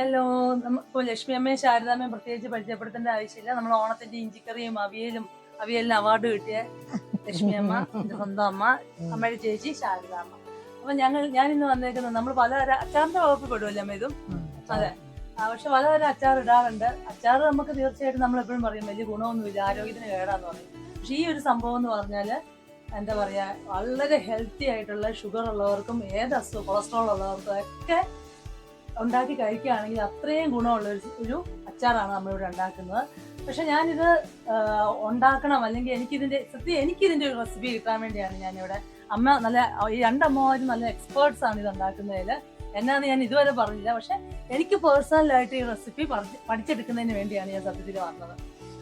Hello ഇപ്പോൾ ലക്ഷ്മി അമ്മയും ശാരദാമ്മയും പ്രത്യേകിച്ച് പരിചയപ്പെടുത്തേണ്ട ആവശ്യമില്ല. നമ്മൾ ഓണത്തിന്റെ ഇഞ്ചിക്കറിയും അവിയലും അവിയലിന് അവാർഡ് കിട്ടിയ ലക്ഷ്മി അമ്മ എന്റെ സ്വന്തം അമ്മ അമ്മയുടെ ചേച്ചി ശാരദാമ്മ അപ്പൊ ഞങ്ങൾ ഞാൻ ഇന്ന് വന്നേക്കുന്നത് നമ്മൾ പലതരം അച്ചാറിന്റെ വകുപ്പ് പെടുമല്ലോ അമ്മ ഇതും? അതെ. പക്ഷെ പലതരം അച്ചാർ ഇടാറുണ്ട്. അച്ചാർ നമുക്ക് തീർച്ചയായിട്ടും നമ്മൾ എപ്പോഴും പറയും വലിയ ഗുണമൊന്നുമില്ല ആരോഗ്യത്തിന് കേടാന്ന് പറയും. പക്ഷെ ഈ ഒരു സംഭവം എന്ന് പറഞ്ഞാൽ എന്താ പറയാ വളരെ ഹെൽത്തി ആയിട്ടുള്ള ഷുഗർ ഉള്ളവർക്കും ഏത് അസുഖം കൊളസ്ട്രോൾ ഉള്ളവർക്കും ഒക്കെ ഉണ്ടാക്കി കഴിക്കുകയാണെങ്കിൽ അത്രയും ഗുണമുള്ള ഒരു ഒരു അച്ചാറാണ് നമ്മളിവിടെ ഉണ്ടാക്കുന്നത്. പക്ഷെ ഞാനിത് ഉണ്ടാക്കണം അല്ലെങ്കിൽ എനിക്കിതിന്റെ സത്യം എനിക്കിതിന്റെ ഒരു റെസിപ്പി കിട്ടാൻ വേണ്ടിയാണ് ഞാനിവിടെ. അമ്മ നല്ല ഈ രണ്ടമ്മമാരും നല്ല എക്സ്പേർട്സ് ആണ് ഇത് ഉണ്ടാക്കുന്നതിൽ എന്നാന്ന് ഞാൻ ഇതുവരെ പറഞ്ഞില്ല. പക്ഷെ എനിക്ക് പേഴ്സണലായിട്ട് ഈ റെസിപ്പി പഠിച്ചെടുക്കുന്നതിന് വേണ്ടിയാണ് ഞാൻ സത്യത്തിൽ വന്നത്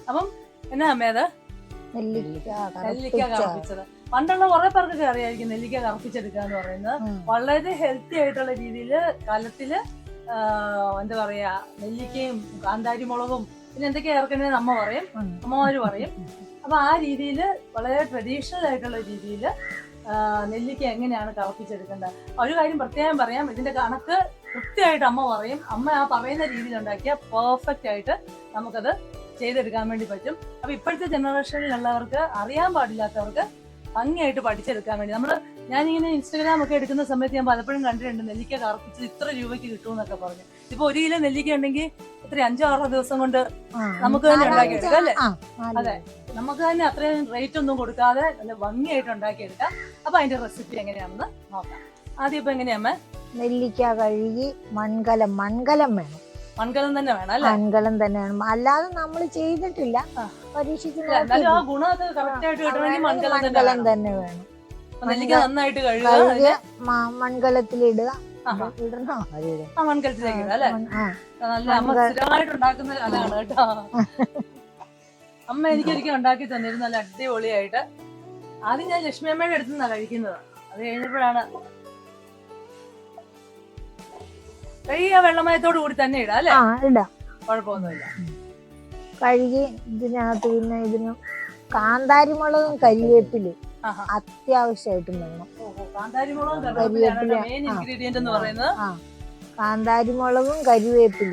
അപ്പം എന്നാ അമ്മേ അത്? നെല്ലിക്ക നെല്ലിക്ക. കറപ്പിച്ചത്. പണ്ടുള്ള കുറെ പേർക്കൊക്കെ അറിയായിരിക്കും നെല്ലിക്ക കറപ്പിച്ചെടുക്കുക എന്ന് പറയുന്നത് വളരെ ഹെൽത്തി ആയിട്ടുള്ള രീതിയിൽ കലത്തിൽ എന്താ പറയാ നെല്ലിക്കയും കാന്താരി മുളകും പിന്നെ എന്തൊക്കെ ചേർക്കണേന്ന് അമ്മ പറയും. അമ്മമാര് പറയും. അപ്പൊ ആ രീതിയിൽ വളരെ ട്രഡീഷണൽ ആയിട്ടുള്ള രീതിയിൽ നെല്ലിക്ക എങ്ങനെയാണ് കറപ്പിച്ചെടുക്കേണ്ടത്? ഒരു കാര്യം പ്രത്യേകം പറയാം. ഇതിന്റെ കണക്ക് കൃത്യമായിട്ട് അമ്മ പറയും. അമ്മ ആ പറയുന്ന രീതിയിൽ ഉണ്ടാക്കിയ പെർഫെക്റ്റ് ആയിട്ട് നമുക്കത് ചെയ്തെടുക്കാൻ വേണ്ടി പറ്റും. അപ്പൊ ഇപ്പോഴത്തെ ജനറേഷനിലുള്ളവർക്ക് അറിയാൻ പാടില്ലാത്തവർക്ക് ഭംഗിയായിട്ട് പഠിച്ചെടുക്കാൻ വേണ്ടി. നമ്മൾ ഞാനിങ്ങനെ ഇൻസ്റ്റാഗ്രാം ഒക്കെ എടുക്കുന്ന സമയത്ത് ഞാൻ പലപ്പോഴും കണ്ടിട്ടുണ്ട് നെല്ലിക്ക കറുപ്പിച്ചത് ഇത്ര രൂപയ്ക്ക് കിട്ടുമെന്നൊക്കെ പറഞ്ഞു. ഇപ്പൊ ഒരു കിലോ നെല്ലിക്ക ഉണ്ടെങ്കിൽ ഇത്ര അഞ്ചോ ആറോ ദിവസം കൊണ്ട് നമുക്ക് തന്നെ ഉണ്ടാക്കി ഉണ്ടാക്കിയെടുക്കാം അല്ലേ? അതെ. നമുക്ക് തന്നെ അത്രയും റേറ്റ് ഒന്നും കൊടുക്കാതെ നല്ല ഭംഗിയായിട്ട് ഉണ്ടാക്കിയെടുക്കാം അപ്പൊ അതിന്റെ റെസിപ്പി എങ്ങനെയാണെന്ന് നോക്കാം. ആദ്യം ഇപ്പൊ എങ്ങനെയാമ്മ നെല്ലിക്ക കഴുകി മൺകലം മൺകലം വേണം. മൺകലം തന്നെ വേണം അല്ലേ? മൺകലം തന്നെ വേണം. അല്ലാതെ നമ്മൾ ചെയ്തിട്ടില്ല. ആ. ആ മൺകലം തന്നെ വേണം. നന്നായിട്ട് കഴുകുക മൺകലത്തിലിടുക. ഇടണോ. ആ മൺകലത്തിലേക്ക് അല്ലെ? ആ, നല്ല അമ്മ സ്ഥിരമായിട്ട് ഉണ്ടാക്കുന്ന കലയാണ് കേട്ടോ. അമ്മ എനിക്കൊരിക്കൽ ഉണ്ടാക്കി തന്നിരുന്നു നല്ല അടിപൊളിയായിട്ട്. ആദ്യം ഞാൻ ലക്ഷ്മി അമ്മയുടെ അടുത്ത് നിന്നാണ് കഴിക്കുന്നത്. അത് കഴിഞ്ഞപ്പോഴാണ്. കഴുകിയ വെള്ളമയത്തോട് കൂടി തന്നെ ഇടാം അല്ലേ? കുഴപ്പമൊന്നുമില്ല. കഴുകി ഇതിനകത്ത് പിന്നെ ഇതിന് കാന്താരി മുളകും കരിവേപ്പിൽ. അത്യാവശ്യമായിട്ടും വേണം. കരിവേപ്പില. കാന്താരിമുളകും കരിവേപ്പിൽ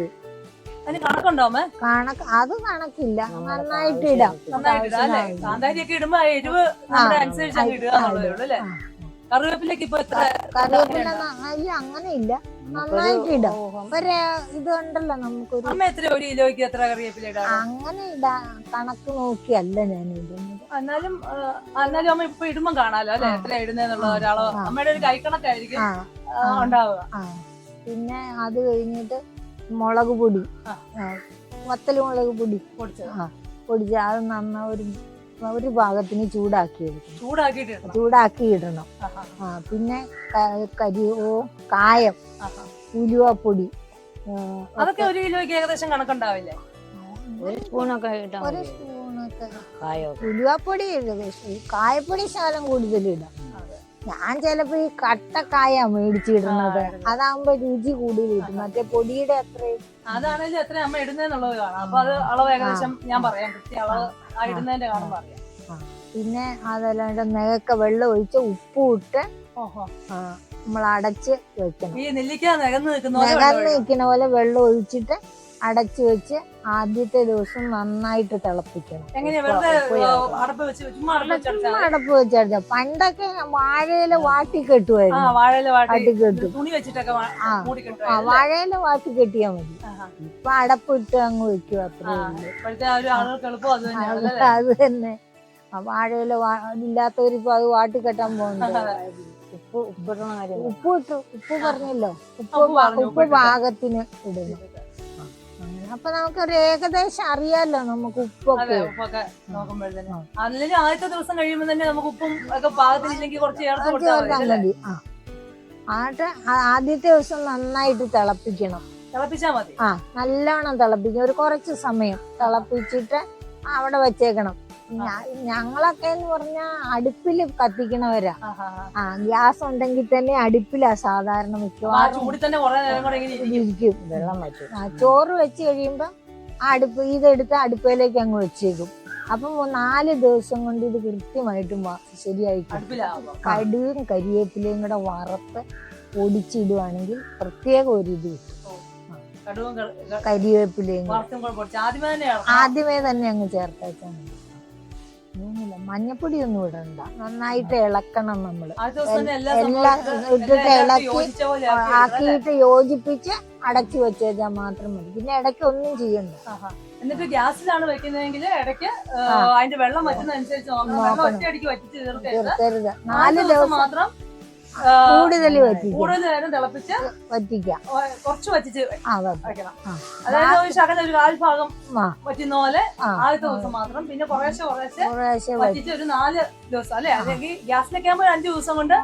കണക്കുണ്ടോ അമ്മ? കണക്ക് അത് കണക്കില്ല. നന്നായിട്ട് ഇടാം. നന്നായിട്ട് ഇടാം അല്ലെ? ആവശ്യത്തിന് കാന്താരി ഇടുമ്പോ എരിവ് നമ്മുടെ അനുസരിച്ച് അങ്ങ് ഇടുക എന്നുള്ളതേ ഉള്ളൂ അല്ലെ? കറിവേപ്പിലേക്ക് ഇപ്പൊ എത്ര കറിവേപ്പില അല്ല അങ്ങനെ ഇല്ല നന്നായിട്ട് ഇടാം. ഒരു ഇത് നമുക്കൊരു അമ്മ എത്ര ഒരു കിലോയ്ക്ക് എത്ര കറിവേപ്പില ഇടാം അങ്ങനെ ഇടാ കണക്ക് നോക്കിയല്ല ഞാൻ ഇടുന്നത്. എന്നാലും ആ, എന്നാലും അമ്മ ഇപ്പൊ ഇടുമ്പോ കാണാലോ അല്ലെ? എത്ര ഒരാളോ. അമ്മയുടെ ഒരു കൈക്കണക്കായിരിക്കും ഉണ്ടാവുക. പിന്നെ അത് കഴിഞ്ഞിട്ട് മുളക് പൊടി വത്തൽ മുളക് പൊടി. പൊടിച്ച്. അത് നന്ന ഒരു ഒരു ഭാഗത്തിന് ചൂടാക്കി എടുക്കണം. ചൂടാക്കിയിട്ട് ചൂടാക്കി ഇടണം. ആ പിന്നെ കരിയോ കരി ഓ കായം. ഉലുവപ്പൊടി. അതൊക്കെ ഒരു കിലോയ്ക്ക് ഏകദേശം കണക്കുണ്ടാവില്ലേ? ഒരു സ്പൂണൊക്കെ ഇട്ടാ ഒരു സ്പൂണൊക്കെ. ഉലുവപ്പൊടി കായപ്പൊടി ശകലം കൂടുതൽ ഇടാം. ഞാൻ ചിലപ്പോ ഈ കട്ടക്കായ മേടിച്ചിടുന്നത്. അതാകുമ്പോ രുചി കൂടുതൽ കിട്ടും. മറ്റേ പൊടിയുടെ അത്രയും. എത്ര അമ്മ ഇടുന്നതെന്നുള്ളത് കാണാം. അപ്പൊ അത് അളവ് ഏകദേശം ഞാൻ പറയാം. കൃത്യ അളവ് ആ ഇടുന്നതിന്റെ പിന്നെ അതല്ലാണ്ട് നെകക്ക വെള്ളം ഒഴിച്ച് ഉപ്പും ഇട്ട് ഓഹോ. നമ്മൾ അടച്ച് വെക്കണം. ഈ നെല്ലിക്ക നികന്ന് നിൽക്കുന്ന പോലെ നികന്ന് വെള്ളം നിൽക്കുന്ന പോലെ വെള്ളം ഒഴിച്ചിട്ട് അടച്ചു വെച്ച് ആദ്യത്തെ ദിവസം നന്നായിട്ട് തിളപ്പിക്കണം. ചുമ്മാ അടപ്പ് വെച്ചടിച്ച പണ്ടൊക്കെ വാഴയില വാട്ടി കെട്ടുമായിരുന്നു വാഴയില വാട്ടി കെട്ടും. ആ. വാഴയില വാട്ടി കെട്ടിയാ മതി. ഇപ്പൊ അടപ്പ് ഇട്ട് അങ്ങ് വെക്കും അത്രേ അത് തന്നെ വാഴയില ഇല്ലാത്തവരിപ്പോ അത് വാട്ടി കെട്ടാൻ പോകുന്നുണ്ട്? ഉപ്പ് ഉപ്പിടുന്ന കാര്യം ഉപ്പ് ഇട്ടു ഉപ്പ് പറഞ്ഞല്ലോ. ഉപ്പ് ഉപ്പ് പാകത്തിന് അങ്ങനെ. അപ്പൊ നമുക്ക് ഒരു ഏകദേശം അറിയാലോ നമുക്ക് ഉപ്പൊക്കെ. ഉപ്പൊക്കെ നോക്കുമ്പോഴത്തേന്. അല്ലെങ്കിൽ ആദ്യത്തെ ദിവസം കഴിയുമ്പോൾ തന്നെ നമുക്ക് ഉപ്പും ഒക്കെ പാകത്തിലില്ലെങ്കിൽ കുറച്ച് ചേർത്ത് കൊടുത്താൽ മതി ആട്ട് ആദ്യത്തെ ദിവസം നന്നായിട്ട് തിളപ്പിക്കണം. തിളപ്പിച്ചാ മതി. ആ നല്ലോണം തിളപ്പിക്കണം. ഒരു കുറച്ച് സമയം തിളപ്പിച്ചിട്ട് അവിടെ വെച്ചേക്കണം. ഞങ്ങളൊക്കെ എന്ന് പറഞ്ഞാൽ അടുപ്പിൽ കത്തിക്കണവരാ. ആ ഗ്യാസ് ഉണ്ടെങ്കിൽ തന്നെ അടുപ്പിലാ സാധാരണ മിക്കവാറും. ചൂടി തന്നെ കുറെ നേരം കൂടെ ഇങ്ങനെ ഇരിക്കും. വെള്ളം ആ ചോറ് വെച്ച് കഴിയുമ്പോ ആ അടുപ്പ് ഇതെടുത്ത് അടുപ്പിലേക്ക് അങ്ങ് വെച്ചേക്കും. അപ്പം നാല് ദിവസം കൊണ്ട് ഇത് കൃത്യമായിട്ടും ശരിയായി കടുവും കരിയേപ്പിലയും കൂടെ വറുത്ത് പൊടിച്ചിടുവാണെങ്കിൽ പ്രത്യേക ഒരു ഇത് കിട്ടും. കരിവേപ്പിലയും ആദ്യമേ തന്നെ അങ്ങ് ചേർത്തേച്ചാൽ മതി. മഞ്ഞപ്പൊടി ഒന്നും ഇടണ്ട. നന്നായിട്ട് ഇളക്കണം നമ്മൾ എല്ലാം ഇട്ടിട്ട് ഇളക്കി? ആക്കിയിട്ട് യോജിപ്പിച്ച് അടച്ചു വെച്ചാൽ മാത്രം മതി. പിന്നെ ഇടയ്ക്ക് ഒന്നും ചെയ്യണ്ട. എന്നിട്ട് ഗ്യാസിലാണ് വെക്കുന്നതെങ്കിൽ ഇടയ്ക്ക്. അതിന്റെ വെള്ളം വറ്റുന്നതനുസരിച്ച് നോക്കണം. നാല് ദിവസം മാത്രം കൂടുതൽ വറ്റിക്കാം. കൂടുതൽ നേരം തിളപ്പിച്ച് വറ്റിക്കാം. കുറച്ച് വറ്റിച്ച് വെക്കണം അതായത് ഒരു ശകലം ഒരു കാൽ ഭാഗം ആ. വറ്റുന്ന പോലെ ആദ്യത്തെ ദിവസം മാത്രം. പിന്നെ കുറേശ്ശെ കുറേശ്ശെ കുറേശ്ശെ വറ്റിച്ച് ഒരു നാല് ദിവസം അല്ലെ? അല്ലെങ്കിൽ ഗ്യാസിലൊക്കെ ആകുമ്പോൾ അഞ്ചു ദിവസം കൊണ്ട്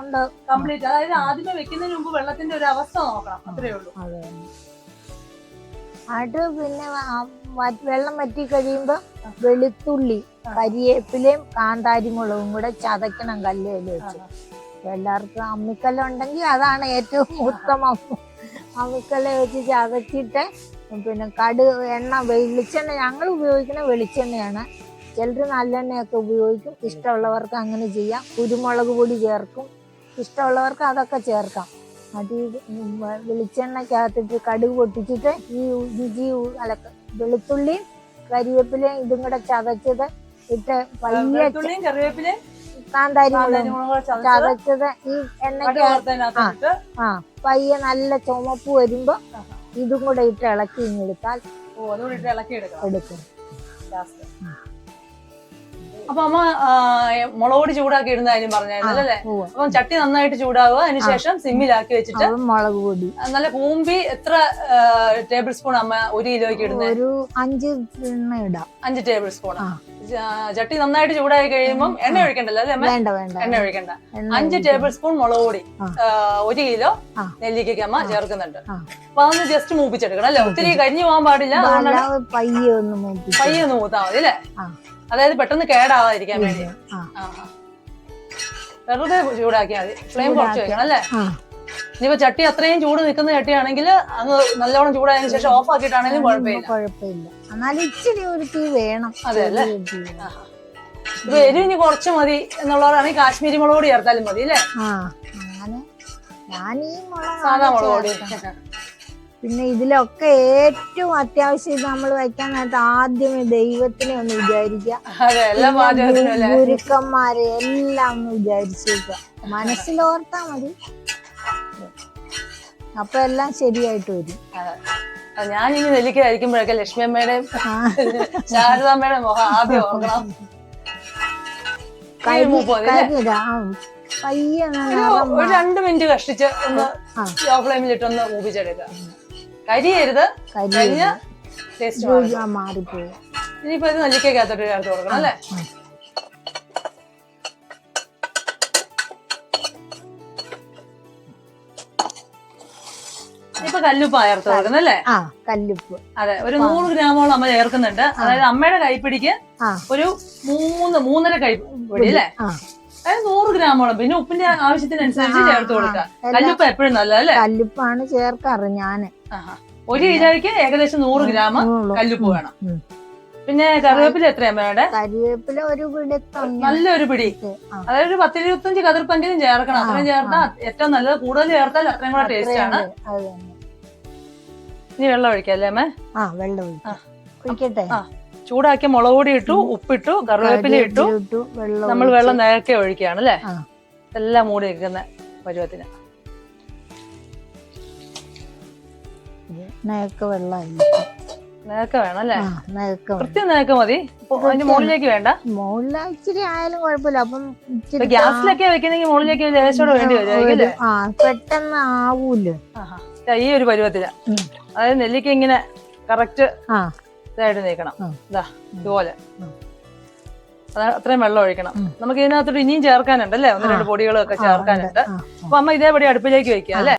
കംപ്ലീറ്റ്. അതായത് ആദ്യമേ വെക്കുന്നതിന് മുമ്പ് വെള്ളത്തിന്റെ ഒരു അവസ്ഥ നോക്കണം. അത്രേ ഉള്ളൂ. അത് പിന്നെ വെള്ളം വറ്റി കഴിയുമ്പോ വെളുത്തുള്ളി കരിവേപ്പിലയും കാന്താരിമുളകും കൂടെ ചതക്കണം കല്ലേൽ വെച്ച്. എല്ലാവർക്കും അമ്മിക്കല്ല് ഉണ്ടെങ്കിൽ അതാണ് ഏറ്റവും ഉത്തമം. അമ്മിക്കല്ല് വെച്ച് ചതച്ചിട്ട് പിന്നെ കടു എണ്ണ വെളിച്ചെണ്ണ ഞങ്ങൾ ഉപയോഗിക്കുന്ന വെളിച്ചെണ്ണയാണ്. ചിലർ നല്ലെണ്ണയൊക്കെ ഉപയോഗിക്കും. ഇഷ്ടമുള്ളവർക്ക് അങ്ങനെ ചെയ്യാം. കുരുമുളക് പൊടി ചേർക്കും. ഇഷ്ടമുള്ളവർക്ക് അതൊക്കെ ചേർക്കാം. അത് ഈ വെ- വെളിച്ചെണ്ണയ്ക്കകത്തിട്ട് കടുക് പൊട്ടിച്ചിട്ട് ഈ ഇഞ്ചി അല്ല വെളുത്തുള്ളിയും കരിവേപ്പിലയും ഇതും കൂടെ ചതച്ചത് ഇട്ട് വലിയ കാന്താരി മുളകും ചതച്ചത് ഈ എണ്ണയ്ക്ക് ആ പയ്യെ നല്ല ചുമപ്പ് വരുമ്പോ. ഇതും കൂടെ ഇട്ട് ഇളക്കി ഇങ്ങെടുത്താൽ എടുക്കും. അപ്പൊ അമ്മ മുളകോടി ചൂടാക്കി ഇടുന്ന കാര്യം പറഞ്ഞായിരുന്നു അല്ലേ? അപ്പം ചട്ടി നന്നായിട്ട് ചൂടാവുക. അതിനുശേഷം സിമ്മിലാക്കി വെച്ചിട്ട് മുളക് പൊടി. നല്ല കൂമ്പി എത്ര ടേബിൾ സ്പൂൺ അമ്മ ഒരു കിലോയ്ക്ക് ഇടുന്നത് ഒരു അഞ്ച് ഇടാം. അഞ്ച് ടേബിൾ സ്പൂൺ. ചട്ടി നന്നായിട്ട് ചൂടായി കഴിയുമ്പോൾ എണ്ണ ഒഴിക്കണ്ടല്ലോ അല്ലേ വേണ്ട വേണ്ട. എണ്ണ ഒഴിക്കണ്ട. അഞ്ച് ടേബിൾ സ്പൂൺ മുളക് പൊടി ഒരു കിലോ. നെല്ലിക്കയ്ക്ക് അമ്മ ചേർക്കുന്നുണ്ട്. അപ്പൊ അതൊന്ന് ജസ്റ്റ് മൂപ്പിച്ചെടുക്കണം അല്ലെ? ഒത്തിരി കരിഞ്ഞു പോകാൻ പാടില്ല പയ്യെ ഒന്ന് പയ്യെ ഒന്ന് മൂത്താൽ മതി അല്ലേ? അതായത് പെട്ടെന്ന് കേടാവാതിരിക്കാൻ വേണ്ടി. വെറുതെ ചൂടാക്കിയാൽ മതി. ഫ്ലെയിം കുറച്ച് വെക്കണം അല്ലേ? ഇനിയിപ്പോ ചട്ടി അത്രയും ചൂട് നിൽക്കുന്ന ചട്ടിയാണെങ്കിൽ അങ്ങ് നല്ലോണം ചൂടായതിനു ശേഷം ഓഫ് ആക്കിയിട്ടാണെങ്കിലും കുഴപ്പമില്ല. കുഴപ്പമില്ല. എന്നാലും ഇച്ചിരി ഒരു തീ വേണം അതെ അല്ലേ? കുറച്ച് മതി എന്നുള്ളവരാണെങ്കിൽ കാശ്മീരി മുളക് പൊടി ചേർത്താലും മതി അല്ലേ? ആ അങ്ങനെ ഞാൻ ഈ സാധാ മുളക് പൊടി. പിന്നെ ഇതിലൊക്കെ ഏറ്റവും അത്യാവശ്യം ഇത് നമ്മൾ വെക്കാനായിട്ട് ആദ്യമേ ദൈവത്തിനെ ഒന്ന് വിചാരിക്കുക. ഗുരുക്കന്മാരെ എല്ലാം ഒന്ന് വിചാരിച്ചേക്കുക മനസ്സിലോർത്താ മതി. അപ്പൊ എല്ലാം ശരിയായിട്ട് വരും. ഞാൻ ഇനി നെല്ലിക്ക കഴിക്കുമ്പോഴൊക്കെ ലക്ഷ്മി അമ്മയുടെയും. ശാരദാമ്മയുടെ മുഖം ആദ്യം ഓർക്കണം. ഒരു രണ്ട് മിനിറ്റ് കഷ്ടിച്ച് ഒന്ന്. ലോ ഫ്ലെയിമിലിട്ട് ഒന്ന് മൂപ്പിച്ചെടുക്കുക കരിയരുത്. കരി കരിഞ്ഞ ടേസ്റ്റ് മാറിപ്പോയി. ഇനിയിപ്പോ ഇത് നെല്ലിക്കകത്തോട്ട് ചേർത്ത് കൊടുക്കണം അല്ലേ? ഇപ്പൊ കല്ലുപ്പ ചേർത്ത് അല്ലേ ആ കല്ലുപ്പ്. അതെ ഒരു നൂറ് ഗ്രാമോളം അമ്മ ചേർക്കുന്നുണ്ട്. അതായത് അമ്മയുടെ കൈപ്പിടിക്ക് ഒരു മൂന്ന് മൂന്നര കൈപ്പിടി അല്ലേ? അതായത് നൂറ് ഗ്രാമോളം. പിന്നെ ഉപ്പിന്റെ ആവശ്യത്തിനനുസരിച്ച് ചേർത്ത് കൊടുക്കുക. കല്ലുപ്പ് എപ്പോഴും നല്ല അല്ലേ? കല്ലുപ്പാണ് ചേർക്കാറ് ഞാൻ. ഒരു കിലോയ്ക്ക് ഏകദേശം നൂറ് ഗ്രാം കല്ലുപ്പ് വേണം. പിന്നെ കറിവേപ്പില എത്രയാ വേണ്ടേ കറിവേപ്പില ഒരു പിടി നല്ലൊരു പിടി. അതായത് ഒരു പത്തിരുപത്തഞ്ച് കതിർപ്പെങ്കിലും ചേർക്കണം. അത്രയും ചേർത്താൽ ഏറ്റവും നല്ലത്. കൂടുതൽ ചേർത്താൽ അത്രയും കൂടെ ടേസ്റ്റ് ആണ്. ഇനി വെള്ളം ഒഴിക്കാം അല്ലേ അമ്മേ? ആ വെള്ളം ഒഴിക്കും. ഒഴിക്കട്ടെ ആ. ചൂടാക്കിയ മുളക് പൊടി ഇട്ടു ഉപ്പിട്ടു കറിവേപ്പില ഇട്ടു. നമ്മൾ. വെള്ളം നേരത്തെ ഒഴിക്കുകയാണ് അല്ലേ. എല്ലാം മൂടി വെക്കുന്ന പരുവത്തിന്. നേക്ക് വെള്ളം നേരത്തെ വേണം അല്ലേ? ആ നേക്ക് വെള്ളം കൃത്യം നേരത്തെ മതി. ഇപ്പൊ അതിന്റെ മുകളിലേക്ക് വേണ്ട. മുകളിൽ ഇച്ചിരി ആയാലും കുഴപ്പമില്ല. അപ്പം ഇപ്പൊ ഗ്യാസിലൊക്കെ വെക്കുന്നെങ്കിൽ മുകളിലേക്ക് ലേശോടെ വേണ്ടി പെട്ടെന്ന് ആവൂല്ലോ. ഈ ഒരു പരുവത്തിന് ഉം. അതായത് നെല്ലിക്ക ഇങ്ങനെ കറക്റ്റ് ഇതായിട്ട് നീക്കണം. ഇതാ ഇതുപോലെ. അതാണ് അത്രയും വെള്ളം ഒഴിക്കണം. നമുക്ക് ഇതിനകത്തോട്ട് ഇനിയും ചേർക്കാനുണ്ട് അല്ലേ? ഒന്ന് രണ്ട് പൊടികളൊക്കെ ചേർക്കാനുണ്ട്. അപ്പൊ അമ്മ ഇതേപടി അടുപ്പിലേക്ക് വെക്കുക അല്ലേ?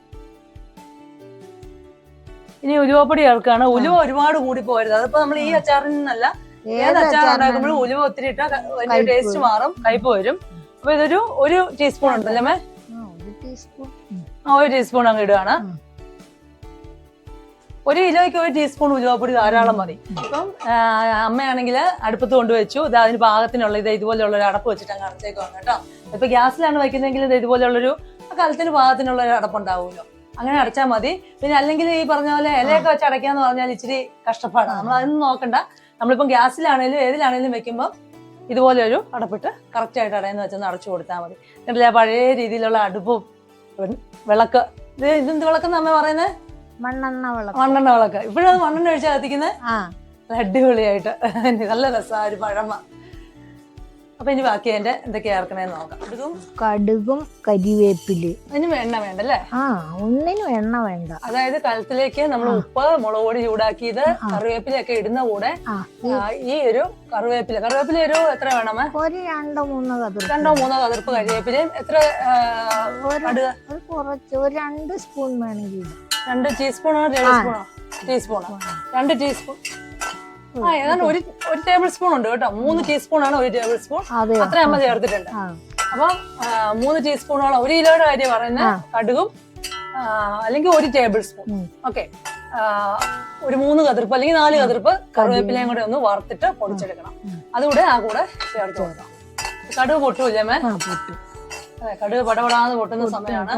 ഇനി ഉലുവപ്പൊടി ചേർക്കാണ് ഉലുവ ഒരുപാട് കൂടി പോരുത് അതിപ്പോ നമ്മൾ ഈ അച്ചാറിൽ നിന്നല്ല ഏത് അച്ചാർ ഉണ്ടാക്കുമ്പോഴും ഉലുവ ഒത്തിരി ഇട്ടാൽ ടേസ്റ്റ് മാറും കയ്പ് വരും. അപ്പൊ ഇതൊരു ഒരു ടീസ്പൂൺ ഉണ്ടല്ലേ മേ ആ, ഒരു ടീസ്പൂൺ അങ്ങ് ഇടുകയാണ്. ഒരു കിലോയ്ക്ക് ഒരു ടീസ്പൂൺ ഉലുവപ്പൊടി ധാരാളം മതി. അപ്പം അമ്മയാണെങ്കിൽ അടുപ്പത്ത് കൊണ്ടുവച്ചു. ഇത് അതിന് പാകത്തിനുള്ള ഇത് ഇതുപോലെയുള്ള ഒരു അടപ്പ് വെച്ചിട്ട് അങ്ങ് അടച്ചേക്കുവാണ് കേട്ടോ. ഇപ്പൊ ഗ്യാസിലാണ് വയ്ക്കുന്നതെങ്കിൽ ഇത് ഇതുപോലെയുള്ളൊരു കാലത്തിന് പാകത്തിനുള്ള ഒരു അടപ്പുണ്ടാവുമല്ലോ. അങ്ങനെ അടച്ചാൽ മതി. പിന്നെ അല്ലെങ്കിൽ ഈ പറഞ്ഞ പോലെ ഇലയൊക്കെ വെച്ച് അടയ്ക്കാന്ന് പറഞ്ഞാൽ ഇച്ചിരി കഷ്ടപ്പാടാണ്. നമ്മൾ അതൊന്നും നോക്കണ്ട. നമ്മളിപ്പം ഗ്യാസിലാണേലും ഏതിലാണേലും വെക്കുമ്പോൾ ഇതുപോലെ ഒരു അടപ്പിട്ട് കറക്റ്റ് ആയിട്ട് അടയെന്ന് വെച്ചൊന്ന് അടച്ചു കൊടുത്താൽ മതി. എന്നിട്ടില്ല പഴയ രീതിയിലുള്ള അടുപ്പും വിളക്ക്. ഇത് ഇതെന്ത് വിളക്കെന്ന് അമ്മ പറയുന്നത് മണ്ണെണ്ണ വിളക്ക്. മണ്ണെണ്ണ വിളക്ക്. ഇപ്പോഴും അത് മണ്ണെണ്ണ ഒഴിച്ചാൽ കത്തിക്കുന്നത് ആ. അടിപൊളിയായിട്ട്. നല്ല രസമാണ് ഒരു പഴമ. അപ്പൊ ഇനി ബാക്കി അതിന്റെ എന്തൊക്കെയാ ചേർക്കണേന്ന് നോക്കാം. കടുകും? കരിവേപ്പിൽ. അതിന് എണ്ണ വേണ്ടല്ലേ? ആ ഒന്നിനും എണ്ണ വേണ്ട. അതായത് കലത്തിലേക്ക് നമ്മൾ ഉപ്പ് മുളക് പൊടി ചൂടാക്കിയത് കറിവേപ്പിലൊക്കെ ഇടുന്ന കൂടെ ഈ ഒരു കറിവേപ്പില. കറിവേപ്പില ഒരു എത്ര വേണമേ ഒരു രണ്ടോ മൂന്നോ കതിർപ്പ്. രണ്ടോ മൂന്നോ കതിർപ്പ് കരിവേപ്പിലയും എത്ര കടുക? കുറച്ച് ഒരു രണ്ട് സ്പൂൺ വേണമെങ്കിൽ. രണ്ട് ടീസ്പൂണോ ടേബിൾ സ്പൂണോ ടീസ്പൂണോ രണ്ട് ടീസ്പൂൺ ആ ഏതാണ്ട് ഒരു ഒരു ടേബിൾ സ്പൂൺ ഉണ്ട് കേട്ടോ. മൂന്ന് ടീസ്പൂൺ ആണ് ഒരു ടേബിൾ സ്പൂൺ അത്ര അമ്മ ചേർത്തിട്ടുണ്ട്. അപ്പൊ മൂന്ന് ടീസ്പൂണോളം ഒരു കിലോയുടെ കാര്യം പറയുന്ന കടുകും അല്ലെങ്കിൽ ഒരു ടേബിൾ സ്പൂൺ. ഓക്കെ ഒരു മൂന്ന് കതിർപ്പ് അല്ലെങ്കിൽ നാല് കതിർപ്പ് കറിവേപ്പിലയും കൂടെ ഒന്ന് വറുത്തിട്ട് പൊടിച്ചെടുക്കണം. അതുകൂടെ ആ കൂടെ ചേർത്ത് കൊടുക്കാം. കടുക് പൊട്ടൂല്ലേ മേ കടുക് പടപടാന്ന് പൊട്ടുന്ന സമയമാണ്.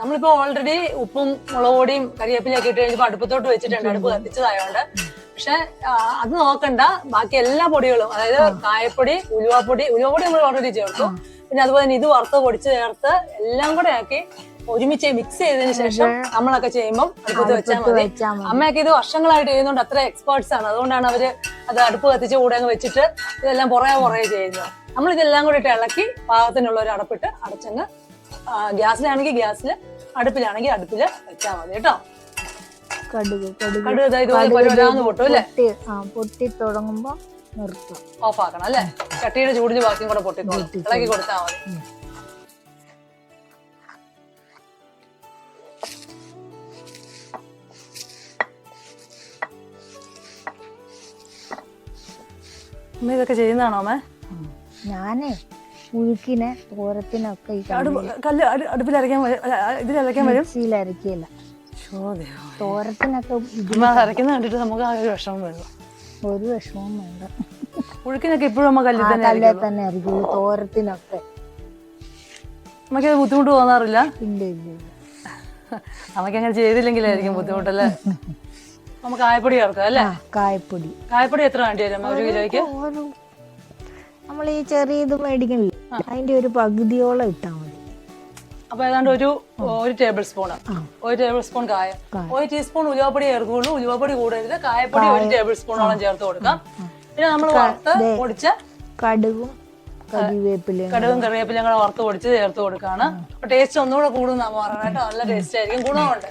നമ്മളിപ്പോ ഓൾറെഡി ഉപ്പും മുളക് പൊടിയും കരിവേപ്പിലൊക്കെ ഇട്ട് കഴിഞ്ഞപ്പോ അടുപ്പത്തോട്ട് വെച്ചിട്ടുണ്ട്. അടുപ്പ് കത്തിച്ചതായോണ്ട്. പക്ഷെ അത് നോക്കണ്ട. ബാക്കി എല്ലാ പൊടികളും അതായത് കായപ്പൊടി ഉലുവാപ്പൊടി ഉലുവാപ്പൊടി നമ്മൾ ഓൾറെഡി ചേർത്തു. പിന്നെ അതുപോലെ തന്നെ ഇത് വറുത്ത് പൊടിച്ച് ചേർത്ത് എല്ലാം കൂടെ ആക്കി ഒരുമിച്ച് മിക്സ് ചെയ്തതിനു ശേഷം നമ്മളൊക്കെ ചെയ്യുമ്പോൾ അടുപ്പത്ത് വെച്ചാൽ മതി. അമ്മയൊക്കെ ഇത് വർഷങ്ങളായിട്ട് ചെയ്യുന്നതുകൊണ്ട് അത്ര എക്സ്പേർട്സ് ആണ്. അതുകൊണ്ടാണ് അവർ അത് അടുപ്പ് കത്തിച്ച് കൂടെ അങ്ങ് വെച്ചിട്ട് ഇതെല്ലാം പുറകെ പുറകെ ചെയ്യുന്നത്. നമ്മൾ ഇതെല്ലാം കൂടി ഇട്ട് ഇളക്കി പാകത്തിനുള്ള ഒരു അടപ്പിട്ട് അടച്ചങ്ങ് ഗ്യാസിലാണെങ്കിൽ ഗ്യാസിൽ അടുപ്പിലാണെങ്കിൽ അടുപ്പിൽ വെച്ചാൽ മതി കേട്ടോ. കടുക് കടുക്. കടുക് ഇതാ ഇതുപോലെ പരുവരാന്ന് പൊട്ടും അല്ലേ? പൊട്ടി ആ പൊട്ടി തുടങ്ങുമ്പോ നിർത്തും. ഓഫ് ആക്കണം അല്ലേ? ചട്ടിയുടെ ചൂടിന് ബാക്കിയും കൂടെ പൊട്ടിക്കോളും. ഇളക്കി കൊടുത്താൽ മതി. അമ്മ ഇതൊക്കെ ചെയ്യുന്നതാണോ അമ്മ? ഞാനേ ഉഴുക്കിനെ തോരത്തിനൊക്കെ ഈ കല്ല് അടുപ്പിലരയ്ക്കാൻ വരും? ഇതിലരയ്ക്കാൻ തോരത്തിനൊക്കെ അരയ്ക്കുന്ന കണ്ടിട്ട് നമുക്ക് ആ ഒരു വിഷമം ഒരു വിഷമവും വേണ്ട. പുഴുക്കിനൊക്കെ ഇപ്പോഴും അമ്മ കല്ലിൽ തന്നെ തന്നെ അരിക്കുള്ളൂ തോരത്തിനൊക്കെ. നമുക്ക് അത് ബുദ്ധിമുട്ട് തോന്നാറില്ല? ഇല്ല ഇല്ല നമുക്ക് അങ്ങനെ ചെയ്തില്ലെങ്കിലായിരിക്കും ബുദ്ധിമുട്ടല്ലേ? നമുക്ക് കായപ്പൊടി ചേർക്കാം അല്ലേ? കായപ്പൊടി. കായപ്പൊടി എത്ര വേണ്ടി വരും ഒരു കിലോയ്ക്ക്? നമ്മൾ ഈ ചെറിയ ഇത് മേടിക്കണില്ലേ? അതിന്റെ ഒരു പകുതിയോളം ഇട്ടാൽ മതി. അപ്പൊ ഏതാണ്ട് ഒരു ഒരു ടേബിൾ സ്പൂൺ. ഒരു ടേബിൾ സ്പൂൺ കായ. ഒരു ടീസ്പൂൺ ഉലുവപ്പൊടി ചേർക്കുള്ളൂ. ഉലുവപ്പൊടി കൂടരുത് കായപ്പൊടി ഒരു ടേബിൾ സ്പൂണോളം ചേർത്ത് കൊടുക്കാം. പിന്നെ നമ്മൾ വറുത്ത് പൊടിച്ച കടുകും കരിവേപ്പിലയും കടുകും കറിവേപ്പിലയും കൂടെ വറുത്ത് പൊടിച്ച് ചേർത്ത് കൊടുക്കാണ്. അപ്പൊ ടേസ്റ്റ് ഒന്നുകൂടെ കൂടുന്ന നമ്മൾ കേട്ടോ. നല്ല ടേസ്റ്റ് ആയിരിക്കും. ഗുണമുണ്ട്.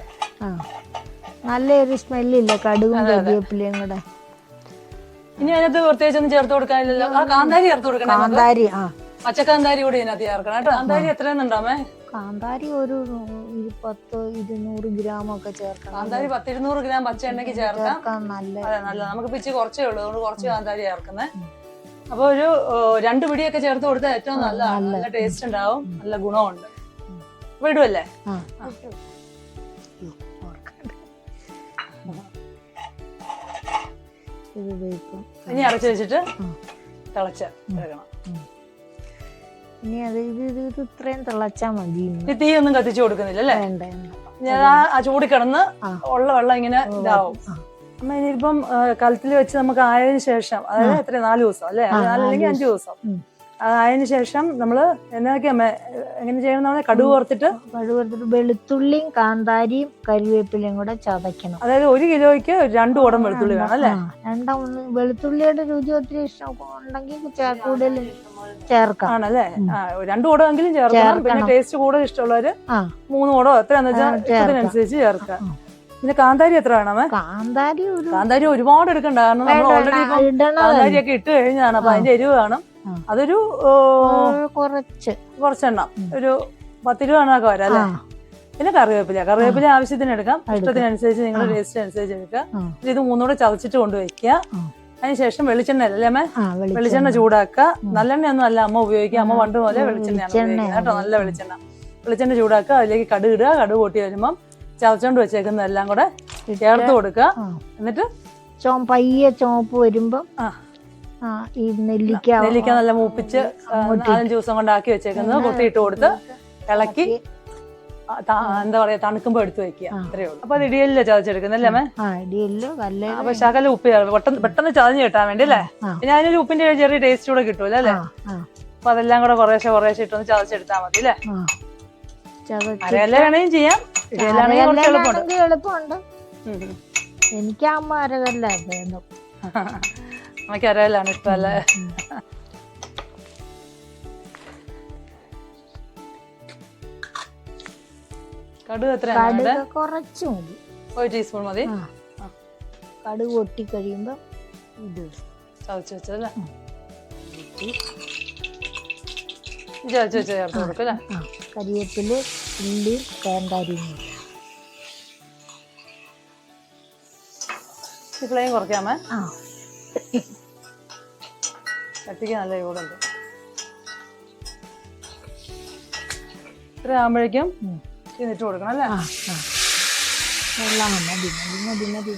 നല്ലൊരു സ്മെല്ലില്ല? കടുകും കരിവേപ്പിലയും കൂടെ. ഇനി അതിനകത്ത് പ്രത്യേകിച്ച് ഒന്നും ചേർത്ത് കൊടുക്കാനില്ലല്ലോ. കാന്താരി ചേർത്ത് കൊടുക്കണം കാന്താരി ആ. പച്ചക്കാന്താരി കൂടി ഇതിനകത്ത് ചേർക്കണം കേട്ടോ. കാന്താരി എത്രയെന്നുണ്ടാമേ കാന്താരി ഒരു പത്ത് ഇരുന്നൂറ് ഗ്രാം ഒക്കെ ചേർക്കണം. കാന്താരി പത്തിരുന്നൂറ് ഗ്രാം പച്ച എണ്ണയ്ക്ക് ചേർക്കാം നല്ല നല്ല നമുക്ക് പിച്ച് കുറച്ചേ ഉള്ളൂ. അതുകൊണ്ട് കുറച്ച് കാന്താരി ചേർക്കുന്നത് അപ്പൊ ഒരു രണ്ടു പിടിയൊക്കെ ചേർത്ത് കൊടുത്താൽ ഏറ്റവും നല്ല നല്ല ടേസ്റ്റ് ഉണ്ടാവും. നല്ല ഗുണമുണ്ട്. വിടുമല്ലേ ഇനി അരച്ചു വെച്ചിട്ട് തിളച്ച് എടുക്കണം ഇനി അത് ഇത് ഇത് ഇത് ഇത്രയും തിളച്ചാ മതി തീ ഒന്നും കത്തിച്ചു കൊടുക്കുന്നില്ല അല്ലേ? വേണ്ട വേണ്ട. ഇനി ആ- ആ ചൂടി കിടന്ന് ആ. ഉള്ള വെള്ളം ഇങ്ങനെ ഇതാവും. ആ. അമ്മ ഇനിയിപ്പം കലത്തിൽ വെച്ച് നമുക്ക് ആയതിനു ശേഷം അതായത് എത്ര നാല് ദിവസം അല്ലേ? നാലല്ലെങ്കിൽ അഞ്ചു ദിവസം. ഉം. അത് ആയതിനു ശേഷം നമ്മൾ എന്തൊക്കെയാ എങ്ങനെ ചെയ്യണം നമ്മളെ കടുക് വറുത്തിട്ട് കടുവെടുത്തിട്ട് വെളുത്തുള്ളിയും കാന്താരിയും കരുവേപ്പിലയും കൂടെ ചതയ്ക്കണം. അതായത് ഒരു കിലോയ്ക്ക് രണ്ടു കൂടം വെളുത്തുള്ളി വേണം അല്ലേ രണ്ടാം വെളുത്തുള്ളിയുടെ രുചി ഒത്തിരി ഇഷ്ടം ഉണ്ടെങ്കിൽ കൂടുതൽ ചേർക്കാം. ആണല്ലേ? രണ്ടു രണ്ടു എങ്കിലും ചേർക്കണം. പിന്നെ ടേസ്റ്റ് കൂടുതൽ ഇഷ്ടമുള്ളവര് മൂന്ന് കൂടോ എത്രയാന്ന് വെച്ചാൽ അതിനനുസരിച്ച് ചേർക്കാം. പിന്നെ കാന്താരി എത്ര വേണമേ? കാന്താരി കാന്താരി ഒരുപാട് എടുക്കണ്ട. കാരണം നമ്മൾ ഓൾറെഡി കാന്താരി ഒക്കെ ഇട്ട് കഴിഞ്ഞാണ്. അപ്പൊ അതിന്റെ എരിവ് ആ. അതൊരു കുറച്ച്. കുറച്ചെണ്ണം. ഒരു പത്തിരുപത് എണ്ണമൊക്കെ വരാം അല്ലേ? പിന്നെ കറിവേപ്പില. കറിവേപ്പില ആവശ്യത്തിന് എടുക്കാം. ഇഷ്ടത്തിനനുസരിച്ച് നിങ്ങളുടെ ടേസ്റ്റ് അനുസരിച്ച് എടുക്കുക. ഇത് മൂന്നൂടെ ചതച്ചിട്ട് കൊണ്ടുവയ്ക്കുക. അതിനുശേഷം വെളിച്ചെണ്ണ അല്ലേ വെളിച്ചെണ്ണ. ചൂടാക്കുക. നല്ലെണ്ണ ഒന്നും അല്ല അമ്മ ഉപയോഗിക്കുക. അമ്മ പണ്ട് പോലെ വെളിച്ചെണ്ണയാണ് ഉപയോഗിക്കുന്നത്. കേട്ടോ നല്ല വെളിച്ചെണ്ണ. വെളിച്ചെണ്ണ ചൂടാക്കുക അതിലേക്ക് കടുക് ഇടുക. കടുക് പൊട്ടി വരുമ്പം ചതച്ചോണ്ട് വെച്ചേക്കുന്ന എല്ലാം കൂടെ ചേർത്ത് കൊടുക്കുക. എന്നിട്ട് പയ്യെ ചോപ്പ് വരുമ്പം ഈ നെല്ലിക്ക നെല്ലിക്ക നല്ല മൂപ്പിച്ച് നാലഞ്ച് ദിവസം കൊണ്ടാക്കി വെച്ചേക്കുന്നത്. കൊത്തിയിട്ട് കൊടുത്ത് ഇളക്കി എന്താ പറയാ തണുക്കുമ്പോ എടുത്തു വെക്കുക. അത്രേ ഉള്ളൂ. അപ്പൊ അത് ഇടിയല്ലേ ചതച്ചെടുക്കുന്നല്ലേ അപ്പൊ ശകല ഉപ്പ് പെട്ടെന്ന് ചതഞ്ഞ് കിട്ടാൻ വേണ്ടി അല്ലേ? ഞാനൊരു പിന്നെ അതിനൊരു ഉപ്പിന്റെ ചെറിയ ടേസ്റ്റ് കൂടെ കിട്ടൂല അല്ലേ? അപ്പൊ അതെല്ലാം കൂടെ കുറേശ്ശെ കുറേശ്ശെ ഇട്ടൊന്ന് ചതച്ചെടുത്താൽ മതി അല്ലേ? അരയല്ല വേണമെങ്കിൽ ചെയ്യാം. എളുപ്പമുണ്ട്. എനിക്ക് അമ്മ അരകല്ല അരയല്ലാണ് ഇഷ്ടം അല്ലേ? കടുക് വേണ്ടേ? കുറച്ച് മതി. ഒരു ടീസ്പൂൺ മതി. കടുക് പൊട്ടി കഴിയുമ്പോ ഇത് ചതച്ച് വെച്ചതല്ലേ ചതച്ച് വെച്ച് ചേർത്ത് കൊടുക്കും അല്ലേ? ഉള്ളി കാന്താരിയും ഫ്ലെയിം കുറയ്ക്കാമേ. ആ. ചട്ടിക്ക് നല്ല ചൂടുണ്ട്. ഇത്ര ആകുമ്പോഴേക്കും ഇതിട്ട് കൊടുക്കണം അല്ലേ? വെള്ളം മതി മതി മതി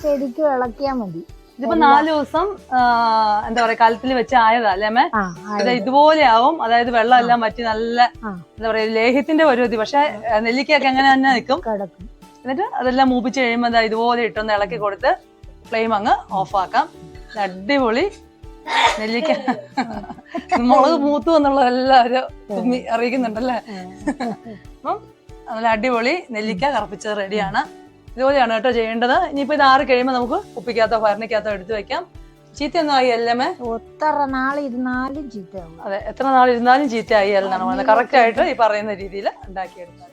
ശരിക്കും ഇളക്കിയാ മതി. ഇതിപ്പോ നാല് ദിവസം എന്താ പറയാ കലത്തിൽ വെച്ച് ആയതാ അല്ലേ ഇതുപോലെ ആവും. അതായത് വെള്ളം എല്ലാം വറ്റി നല്ല എന്താ പറയാ ലേഹ്യത്തിന്റെ പരിവതി. പക്ഷെ നെല്ലിക്കയൊക്കെ അങ്ങനെ തന്നെ നിൽക്കും. എന്നിട്ട് അതെല്ലാം മൂപ്പിച്ച് കഴിയുമ്പോൾ ഇതുപോലെ ഇട്ടൊന്ന് ഇളക്കി കൊടുത്ത് ഫ്ലെയിം അങ്ങ് ഓഫ് ആക്കാം. അടിപൊളി നെല്ലിക്ക. മുളക് മൂത്തു എന്നുള്ള എല്ലാവരും തുമ്മി അറിയിക്കുന്നുണ്ടല്ലേ? അപ്പം നല്ല അടിപൊളി നെല്ലിക്ക കറപ്പിച്ചത് റെഡിയാണ്. ഇതുപോലെയാണ് കേട്ടോ ചെയ്യേണ്ടത്. ഇനിയിപ്പോ ഇത് ആറ് കഴിയുമ്പോൾ നമുക്ക് കുപ്പിക്കകത്തോ ഭരണിക്കകത്തോ എടുത്തു വെക്കാം. ചീത്തയൊന്നും ആയി അല്ലമ്മേ ഒത്തറ നാളിരുന്നാലും ചീത്തയാവും. അതെ എത്ര നാൾ ഇരുന്നാലും ചീത്തയായി അല്ലെന്നാണ് പറയുന്നത് കറക്റ്റ് ആയിട്ട് ഈ പറയുന്ന രീതിയിൽ ഉണ്ടാക്കിയെടുത്താൽ.